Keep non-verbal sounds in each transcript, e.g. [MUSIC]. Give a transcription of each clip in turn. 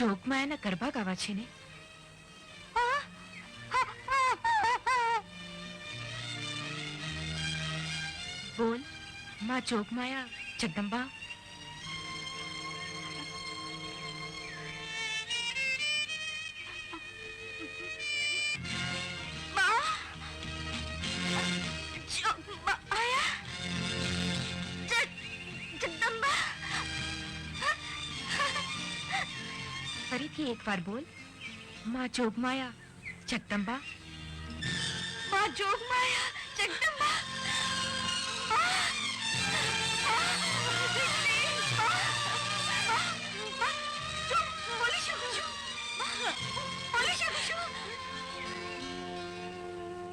જોગમાં એના ગરબા ગાવા છે ને? બોલમાં જોગમાયા જગદંબા? એકવાર બોલમાં જોગમાયા જગદંબા માં જોગમાયા જગદંબા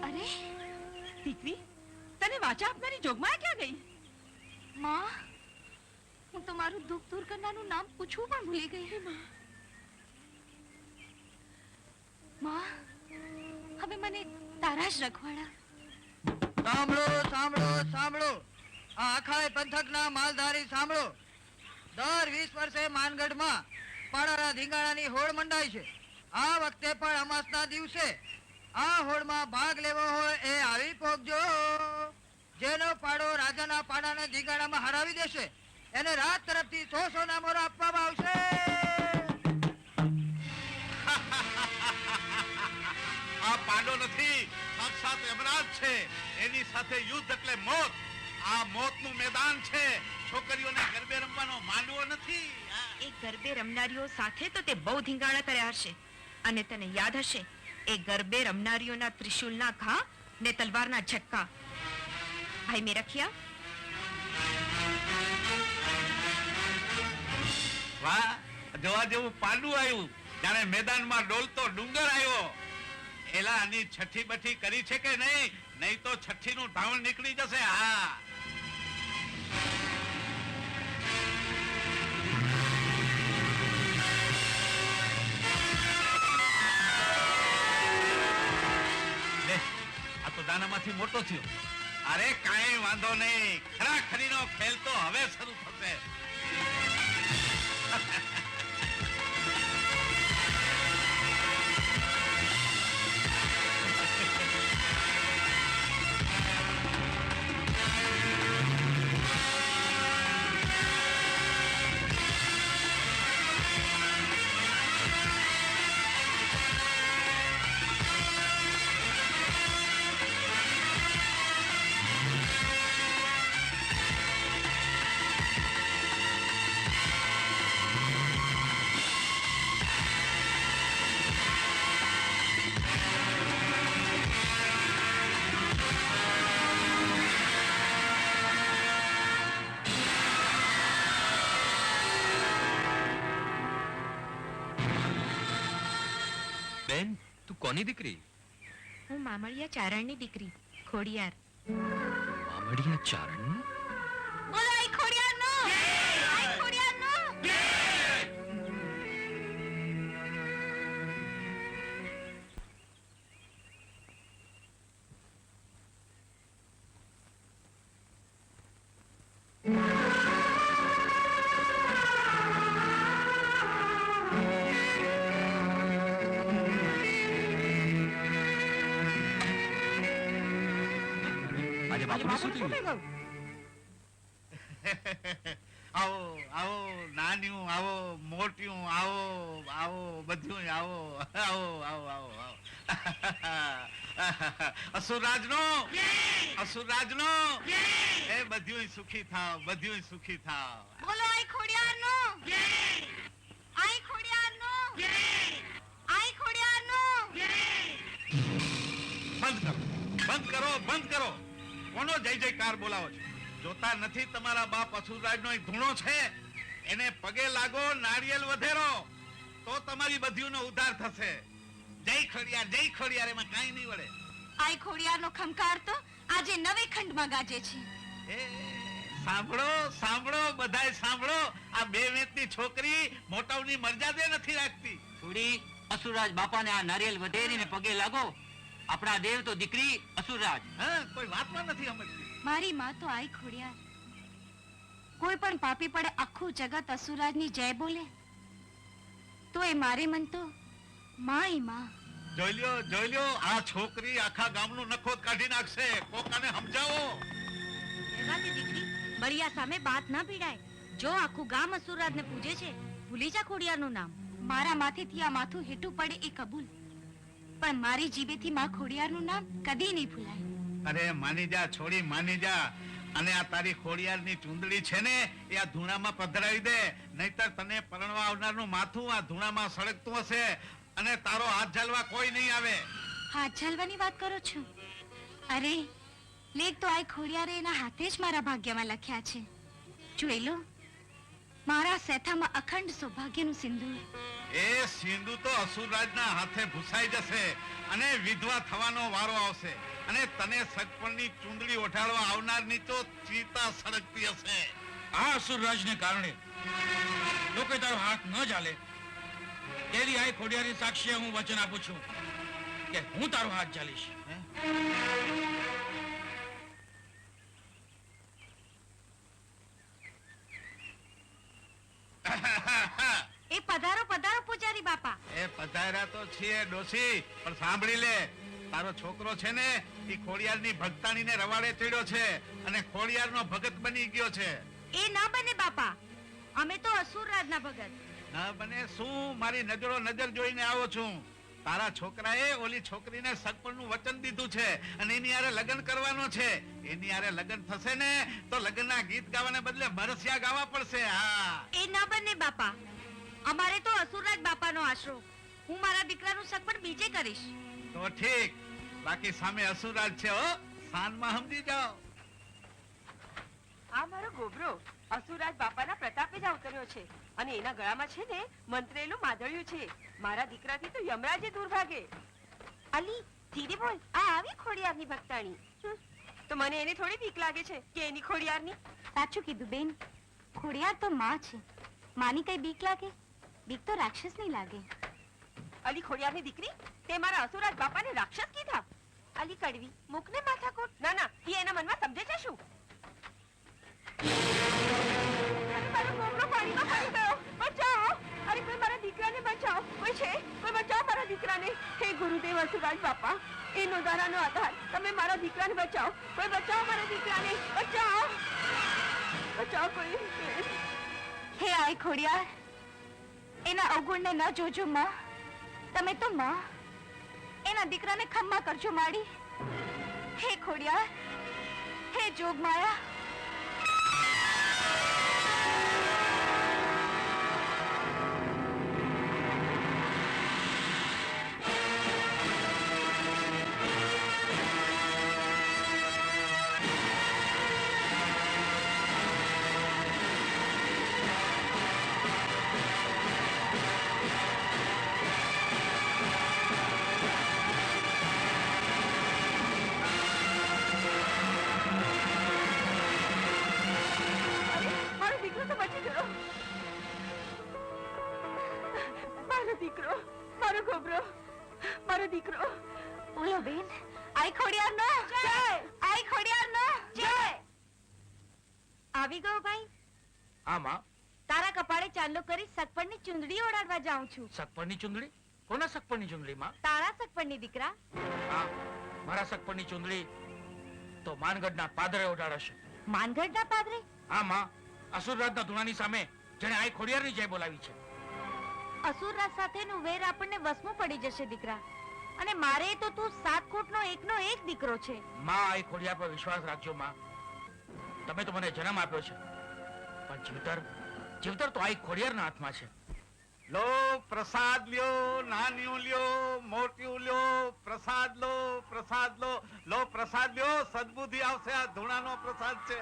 અરે દીકરી તને વાચા આપનારી જોગમાયા ક્યાં ગઈ માં હું તમારું દુઃખ દૂર કરનારું નામ પૂછવું પણ ભૂલી ગઈ માં હવે મને તારા છે. આ વખતે પણ અમાસના દિવસે આ હોડમાં ભાગ લેવો હોય એ આવી પહોંચજો જેનો પાડો રાજાના પાડાને ધીંગાણામાં હરાવી દેશે. એને રાત તરફથી સો સો ના મોર આપવામાં આવશે. આ નથી સાક્ષાત યમરાજ છે. એની સાથે યુદ્ધ એટલે મોત. આ મોતનું મેદાન છે. છોકરીઓને ગરબે રમવાનો માંડવો નથી. એ ગરબે રમનારીઓ સાથે તો તે બહુ ધીંગાણા કર્યા હશે. અને તને યાદ હશે એ ગરબે રમનારીઓના ત્રિશુલના ઘા ને તલવારના ઝટકા ભાઈ મેરખિયા? વાહ જોવા જેવું પાંડુ આવ્યું. જાણે મેદાનમાં ડોલતો ડુંગર આવ્યો. એલા આની છઠ્ઠી બઠ્ઠી કરી છે કે નહીં? નહીં તો છઠ્ઠી નું ઢાવણ નીકળી જશે. હા. આ તો દાનામાંથી મોટો થયો. અરે કાંઈ વાંધો નહીં. ખરા ખરીનો ખેલ તો હવે શરૂ થશે. કોની દીકરી? હું મામળિયા ચારણની દીકરી ખોડિયાર. મામળિયા ચારણ આવો આવો બધું આવો. આવો આવો આવો આવો. અસુરરાજનો અસુરરાજનો. એ બધું સુખી થાવ બધું સુખી થાવ. બોલો આઈ ખોડિયારનો. આઈ ખોડિયારનો. આઈ ખોડિયારનો. બંધ કરો બંધ કરો બંધ કરો. કોનો જય જયકાર બોલાવો છો? જોતા નથી તમારા બાપ અસુરરાજનો એ ધૂણો છે? એને પગે લાગો નારિયેલ વધેરો તો તમારી બધીનો ઉધાર થશે. જય ખોડિયાર જય ખોડિયાર એમાં કાંઈ નહીં વળે. આઈ ખોડિયારનો ખમકાર તો આજે નવે ખંડમાં ગાજે છે. એ સાંભળો સાંભળો બધાય સાંભળો. આ બે વેતની છોકરી મોટાવની મર્યાદે નથી રાખતી. થોડી બાપા બાપાને આ નારિયેલ વધેરીને પગે લાગો. આપણા દેવ તો દીકરી અસુરાજ હા કોઈ વાતમાં નથી સમજતી. મારી માં તો આઈ ખોડિયાર. કોઈ પણ પાપી પડે આખું જગત અસુરાજની જય બોલે? તો એ મારે મન તો માયમાં. જોઈ લ્યો જોઈ લ્યો આ છોકરી આખા ગામનું નખોદ કાઢી નાખશે. કોકાને સમજાવો. રહેવા દીકરી બળિયા સામે બાત ના પીડાય. જો આખું ગામ અસુરાજને પૂજે છે ભૂલી જા ખોડિયારનું નામ. મારા માથેથી આ માથું હેઠું પડે એ કબૂલ. પણ મારી જીભેથી માં ખોડિયારનું નામ કદી નહીં ભૂલાય. અરે માની જા છોડી માની જા. અને આ તારી ખોડિયારની ચૂંદડી છે ને એ આ ધૂણામાં પધરાવી દે. નહીતર તને પરણવા આવનારનું માથું આ ધૂણામાં સળગતું હશે અને તારો હાથ ઝાલવા કોઈ નહીં આવે. હાથ ઝાલવાની વાત કરો છો? અરે લેખ તો આ ખોડિયારે એના હાથે જ મારા ભાગ્યમાં લખ્યા છે. જોઈ લો મારા સેથામાં અખંડ સૌભાગ્યનું સિંદૂર. એ સિંધુ તો અસુરરાજના હાથે ભૂસાઈ જશે અને વિધવા થવાનો વારો આવશે. અને તને સગપણની ચૂંદડી ઓઠાડવા આવનારની તો ચિતા સળગતી હશે. આ અસુરરાજને કારણે લોકો તારો હાથ ન ચાલે તેરી આ ખોડિયારી સાક્ષીએ હું વચન આપું છું કે હું તારો હાથ ચાલીશ એ પધારો પધારો પૂજારી બાપા. એ પધાર્યા તો છીએ ડોસી પણ સાંભળી લે. તારો છોકરો છે ને એ ખોડિયારની ભક્તાણીને રવાડે ચડ્યો છે અને ખોડિયારનો ભગત બની ગયો છે. એ ના બને બાપા. અમે તો અસુરરાજના ભગત. ના બને શું? મારી નજરો નજર જોઈને આવો છું. તારા છોકરાએ ઓલી છોકરીને સગપણનું વચન દીધું છે અને એની હારે લગ્ન કરવાનો છે. એની હારે લગ્ન થશે ને તો લગ્નના ગીત ગાવાને બદલે બરસિયા ગાવા પડશે. હા. એ ના બને બાપા. અમારે તો અસુરરાજ બાપાનો આશરો. હું મારા દીકરાનું સગપણ બીજે કરીશ. તો ઠીક. બાકી સામે અસુરાજ છે હો. સાનમાં સમજી જાઓ. આ મારો ગોબરો અસુરાજ બાપાના પ્રતાપે જ અવતર્યો છે. અને એના ગળામાં છે ને મંત્રેલું માધળ્યું છે. મારા દીકરાથી તો યમરાજે દૂર ભાગે. અલી ધીરે બોલ. આ આવી ખોડિયારની ભક્તાણી. તો મને એને થોડી બીક લાગે છે કે એની ખોડિયારની? સાચું કીધું બેન. ખોડિયાર તો માં છે. માની કઈ બીક લાગે? બીક તો રાક્ષસ નહીં લાગે. અલી ખોડિયારની દીકરી? તે મારા અસુરાજ બાપાને રાક્ષસ કીધા. અલી કડવી, મુકને માથાકોટ. ના ના એ એના મનમાં સમજે છે શું? મારો ગોબરો પાણીમાં પડી દીકરાને ગુરુદેવ અસુરાજ બાપા, એનો દારાનો આધાર. તમે મારા દીકરાને બચાવો. કોઈ બચાવો મારા દીકરાને. બચાવો. બચાવો કોઈ. હે આય ખોડિયાર, એના અવગુણને ન જોજો માં. તમે તો માં એના દીકરાને ખમ્મા કરજો માડી. હે ખોડિયાર હે જોગમાયા. જાઉં છું. સગપણની ચુંદડી કોના સગપણની ચુંદડી માં તારા સગપણની દીકરા. હા મારા સગપણની ચુંદડી તો માનગઢના પાદરે ઓઢાડશે માનગઢના પાદરે? આમાં અસુરરાજના ધૂણાની સામે જેને આ ખોડિયારની જય બોલાવી છે. અસુરરાજ સાથેનું વેર આપણને વસમું પડી જશે દીકરા. અને મારે તો તું સાત કોટનો એકનો એક દીકરો છે. માં આ ખોડિયા પર વિશ્વાસ રાખજો માં. તમે તો મને જન્મ આપ્યો છે. પણ જીવતર જીવતર તો આ ખોડિયારના હાથમાં છે. લો પ્રસાદ લ્યો નાન્યું લ્યો મોટિયું લ્યો પ્રસાદ લો પ્રસાદ લો. લો પ્રસાદ લ્યો સદબુદ્ધિ આવશે આ ધૂણાનો પ્રસાદ છે.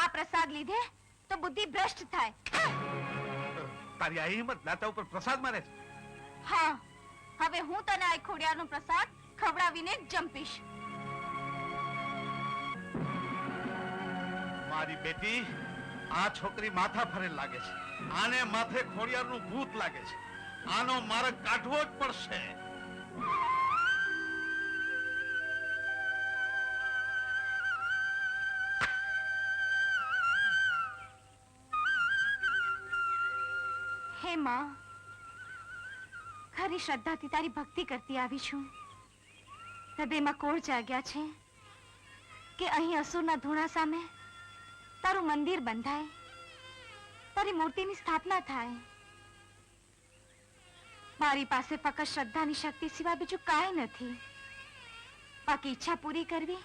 આ પ્રસાદ લીધે તો બુદ્ધિ ભ્રષ્ટ થાય. તારી આ હિંમત દાતા ઉપર પ્રસાદ મારે છે. હા હવે હું તને આ ખોડિયાનો પ્રસાદ ખવડાવીને જંપીશ. મારી બેટી આ છોકરી માથા ફરેલ લાગે છે. આને માથે ખોડિયારનું ભૂત લાગે છે. આનો માર્ગ કાઢવો જ પડશે. ખરી શ્રદ્ધાથી તારી ભક્તિ કરતી આવી છું. હૃદયમાં કોળ જાગ્યા છે કે અહીં અસુરના ધૂણા સામે તારું મંદિર બંધાય, તારી મૂર્તિની સ્થાપના થાય. મારી પાસે ફક્ત શ્રદ્ધાની શક્તિ સિવાય બીજું કાંઈ નથી. બાકી ઈચ્છા પૂરી કરવી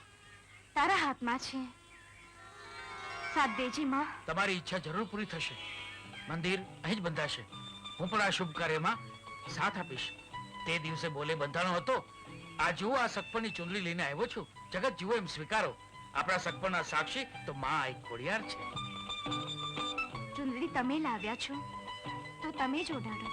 તારા હાથમાં છે. સાથ દેજી, માં. તમારી ઈચ્છા જરૂર પૂરી થશે. મંદિર અહીં જ બંધાશે. હું પણ આ શુભ કાર્યમાં સાથ આપીશ. તે દિવસે બોલે બંધાણો હતો. આ જુઓ આ સકપણની ચુંદડી લઈને આવ્યો છું. જગત જુઓ એમ સ્વીકારો. આપણા સગપણના સાક્ષી તો માં આ ખોડિયાર છે. ચુંદડી તમે લાવ્યા છો? તો તમે જ ઓઢાડો.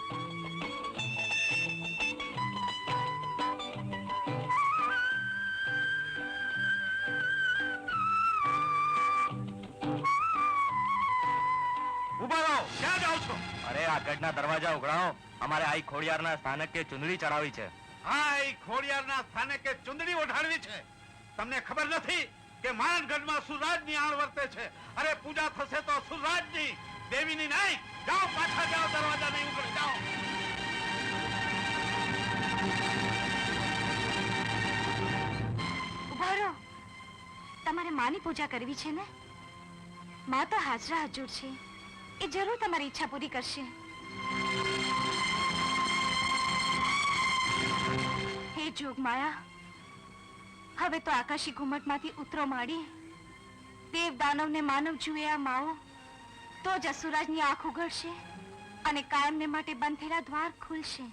ઊભા રહો ક્યાં જાઓ છો? અરે આ દરવાજા ઉઘડાવો અમારે આઈ ખોડિયારના સ્થાનકે ચુંદડી ચડાવી છે. હા આઈ ખોડિયારના સ્થાને કે ચુંદડી ઓઢાડવી છે. તમને ખબર નથી? કે માણગઢમાં સુરાજની આણ વર્તે છે. અરે પૂજા થશે તો સુરાજની. દેવીની નહીં. જાઓ પાછા જાઓ દરવાજા નહીં ઉઘડે જાઓ તમારે માની પૂજા કરવી છે ને? માં તો હાજરા હજુર છે. એ જરૂર તમારી ઈચ્છા પૂરી કરશે. હે જોગ માયા હવે તો આકાશી ઘુમટમાંથી ઉતરો માડી. દેવ દાનવને માનવ જુએ આ માઓ તો જ અસુરાજની આંખ ઉઘડશે અને કાયમને માટે બંધેલા દ્વાર ખુલશે.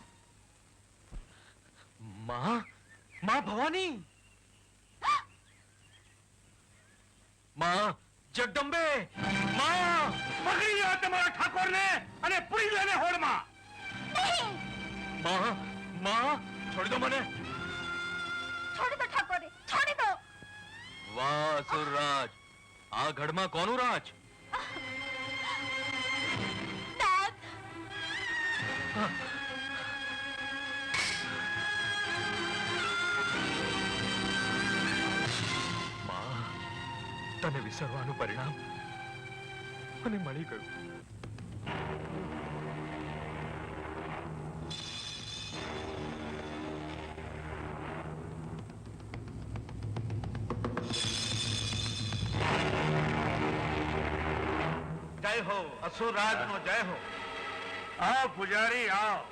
માં? માં ભવાની? માં જગદંબે! માં પકડી લો તમારા ઠાકોરને અને પૂરી લેને હોડમાં માં માં છોડી દો મને. છોડી દો ઠાકોરે. છોડી દો. વાહ અસુરરાજ આ ઘડમાં કોનું રાજ? માં તને વિસરવાનું પરિણામ મને મળી ગયું. જય નો જય હો. આવો પૂજારી આવ.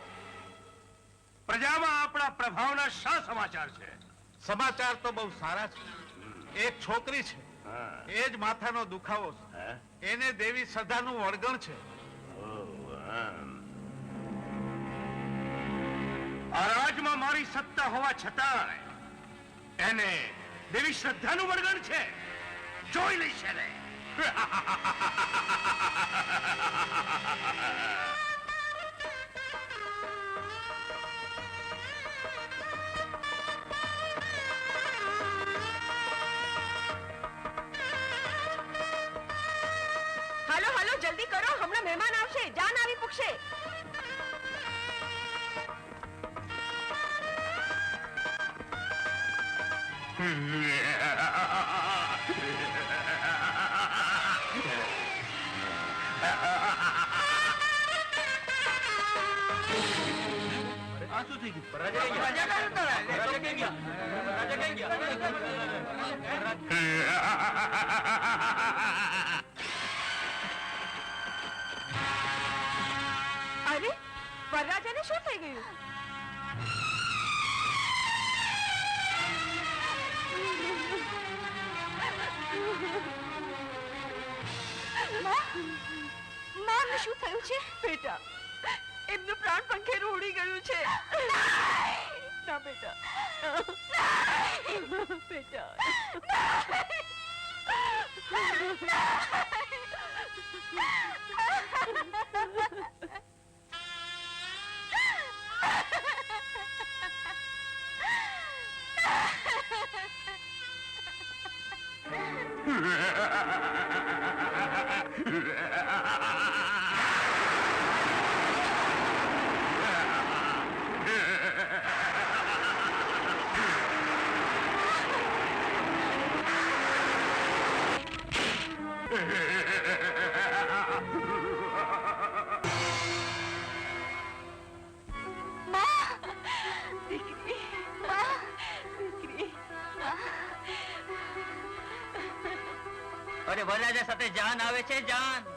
પ્રજામાં આપણા પ્રભાવના શા સમાચાર છે? સમાચાર તો બહુ સારા છે. એક છોકરી છે. એ જ માથાનો દુખાવો છે. એને દેવી સદાનું વળગણ છે. આ રાજમાં મારી સત્તા હોવા છતાં એને દેવી શ્રદ્ધાનું વળગણ છે. જોઈ લઈશ એને. હાલો હાલો જલ્દી કરો. હમણાં મહેમાન આવશે. જાન આવી પૂછશે આ થઈ ગયું અરે વરરાજાને શું થઈ ગયું? માં શું થયું છે? બેટા એમનું પ્રાણ પંખેર ઉડી ગયું છે. ના! બેટા બેટા. Ha ha ha ha! અરે વલાજા સાથે જાન આવે છે જાન.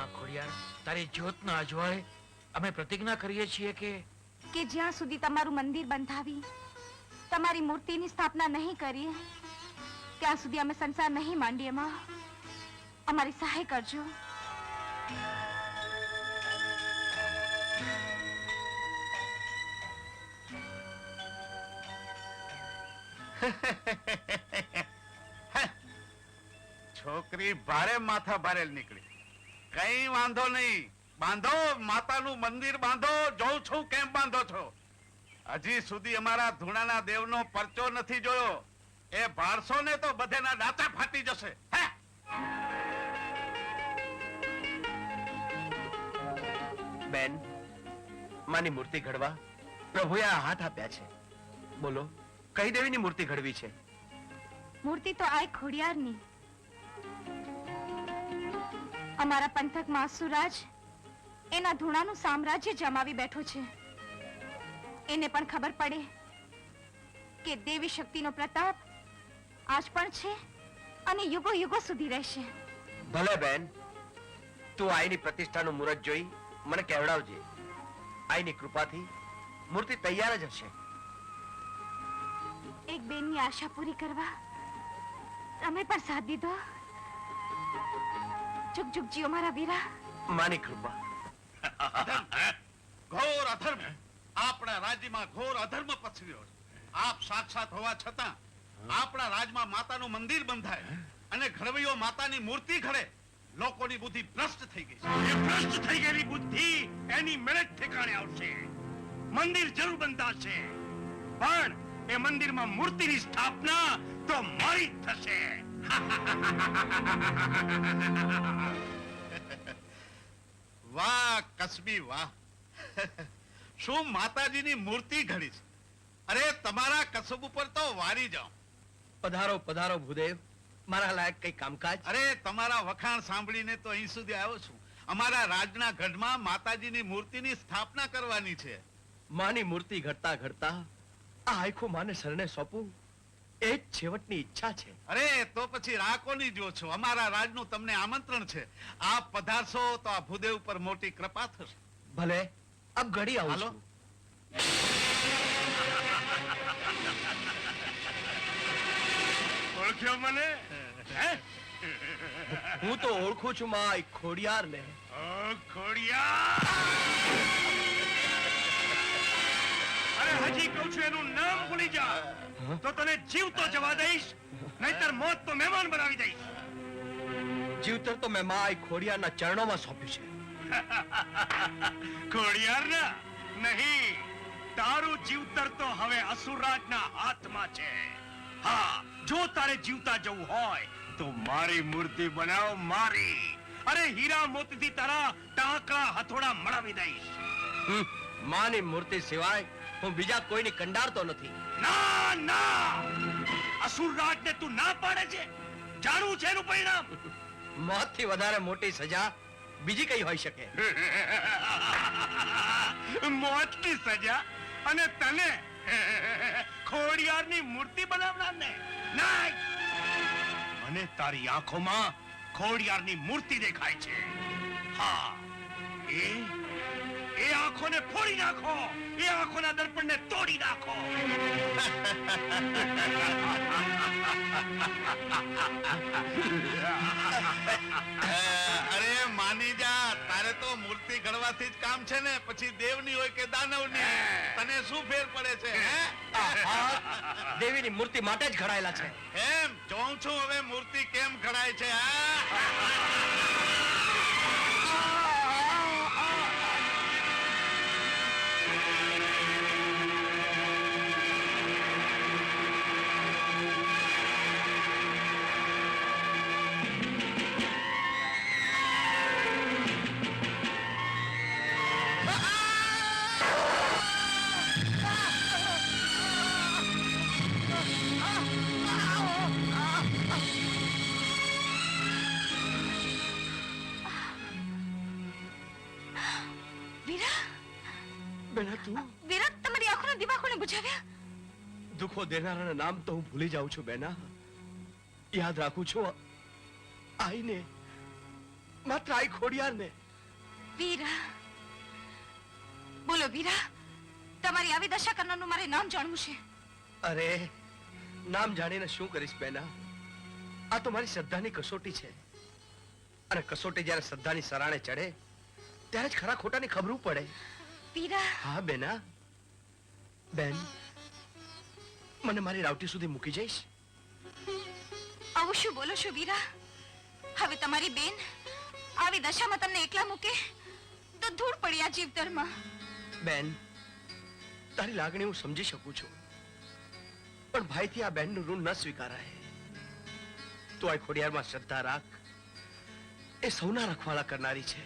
માં ખોડિયાર તારી જ્યોત ના અજવાળે અમે પ્રતિજ્ઞા કરીએ છીએ કે કે જ્યાં સુધી તમારું મંદિર બંધાવી તમારી મૂર્તિની સ્થાપના નહીં કરીએ ત્યાં સુધી અમે સંસાર નહીં માંડીએ માં. અમારી સહાય કરજો. [LAUGHS] છોકરી ભારે માથા ભારે નીકળી. કઈ વાંધો નહીં. બાંધો માતાનું મંદિર બાંધો જોઉં છું કેમ બાંધો છો. હજી સુધી અમારા ધૂણાના દેવનો પરચો નથી જોયો. એ ભારસો ને તો બધેના દાંતા ફાટી જશે. હે? બેન માની મૂર્તિ ઘડવા પ્રભુએ આ હાથ આપ્યા છે. બોલો કઈ દેવીની મૂર્તિ ઘડવી છે? મૂર્તિ તો આ ખોડિયારની. અમારા પંથકમાં અસુરાજ એના ધૂણાનું સામ્રાજ્ય જમાવી બેઠો છે. એને પણ ખબર પડે કે દેવી શક્તિનો પ્રતાપ આજ પણ છે અને યુગો યુગો સુધી રહેશે. ભલે બેન તું આઈની પ્રતિષ્ઠાનું મુહૂર્ત જોઈ મને કહેવડાવજે. આઈની કૃપાથી મૂર્તિ તૈયાર જ હશે. એક બેનની આશા પૂરી કરવા તમે પણ સાથ દીધો. ચુક ચુક જીઓ મારા વીરા માની કૃપા. ઘોર અધર્મ. આપણા રાજ્યમાં ઘોર અધર્મ પસર્યો છે. આપ સાક્ષાત હોવા છતાં આપણા રાજમાં માતાનું મંદિર બંધાય અને ઘડવૈયો માતાની મૂર્તિ ઘડે લોકોની બુદ્ધિ ભ્રષ્ટ થઈ ગઈ છે. એ ભ્રષ્ટ થઈ ગયેલી બુદ્ધિ એની મેળે ઠેકાણે આવશે. મંદિર જરૂર બંધાશે. પણ એ મંદિરમાં મૂર્તિની સ્થાપના તો મારી જ થશે. [LAUGHS] વાહ કસબી વાહ. [LAUGHS] શું માતાજીની મૂર્તિ ઘડી છે? અરે તમારા કસબ ઉપર તો વારી જાઓ. પધારો પધારો ભૂદેવ. મારા લાયક કઈ કામકાજ? અરે તમારા વખાણ સાંભળીને તો અહીં સુધી આવ્યો છું. અમારા રાજના ગઢમાં માતાજીની મૂર્તિની સ્થાપના કરવાની છે. માની મૂર્તિ ઘડતા ઘડતા આ આખું માને શરણે સોંપું? એ જ છેવટની ઈચ્છા છે. અરે તો પછી રાહ કોની જો છો? અમારા રાજનું તમને આમંત્રણ છે. આ પધારશો તો આ ભૂદેવ પર મોટી કૃપા થશે. ભલે અબ ઘડી આવું હાલો. છું. ઓળખ્યો મને? હે? હું તો ઓળખું છું માય ખોડિયાર ને ઓ ખોડિયાર! અરે હજી કહું છું એનું નામ ભૂલી જા. તો તને જીવતો જવા દઈશ નહીતર મોત તો મહેમાન બનાવી દઈશ. જીવતર તો મેં માય ખોડિયારના ચરણોમાં સોંપ્યું છે. [LAUGHS] ખોડિયારના? નહીં તારું જીવતર તો હવે અસુરરાજના હાથમાં છે. હા જો તારે જીવતા જવું હોય તો મારી મૂર્તિ બનાવ મારી. અરે હીરા મોતીથી તારા ટાંકડા હથોડા મળાવી દઈશ. માની મૂર્તિ સિવાય હું બીજા કોઈની કંડારતો નથી. ના ના! અસુરરાજને તું ના પાડે છે. જાણવું છે એનું પરિણામ? [LAUGHS] મોતથી વધારે મોટી સજા બીજી કઈ હોઈ શકે? [LAUGHS] મોતની સજા અને તને [LAUGHS] ખોડિયારની મૂર્તિ બનાવનારને. ને મને તારી આંખોમાં ખોડિયારની મૂર્તિ દેખાય છે. હા એ એ આંખોને ફોડી નાખો. એ આંખોના દર્પણને તોડી નાખો. અરે માની જા તારે તો મૂર્તિ ઘડવાથી જ કામ છે ને. પછી દેવની હોય કે દાનવની તને શું ફેર પડે છે? હે. દેવીની મૂર્તિ માટે જ ઘડાયેલા છે. એમ? જોઉં છું હવે મૂર્તિ કેમ ઘડાય છે હા? દેનારાના નામ તો હું ભૂલી જાઉં છું બેના. યાદ રાખું છું આઈને માત્ર આઈ ખોડિયારને. વીરા. બોલો વીરા તમારી આવી દશા કરનારનું મારે નામ જાણવું છે? અરે નામ જાણીને શું કરીશ બેના? આ તો મારી શ્રદ્ધાની કસોટી છે. અને કસોટી જ્યારે શ્રદ્ધાની સરાણે ચડે ત્યારે જ ખરા ખોટાની ખબરું પડે. વીરા. હા બેના. બેન મને મારી રાવટી સુધી મૂકી જઈશ? આવું શું બોલો છો વીરા. હવે તમારી બેન આવી દશામાં તમને એકલા મૂકે તો ધૂળ પડી આ જીવતરમાં બેન તારી લાગણી હું સમજી શકું છું. પણ ભાઈથી આ બેનનું ઋણ ન સ્વીકારાય. તું આ ખોડિયારમાં શ્રદ્ધા રાખ. એ સૌના રખવાળા કરનારી છે.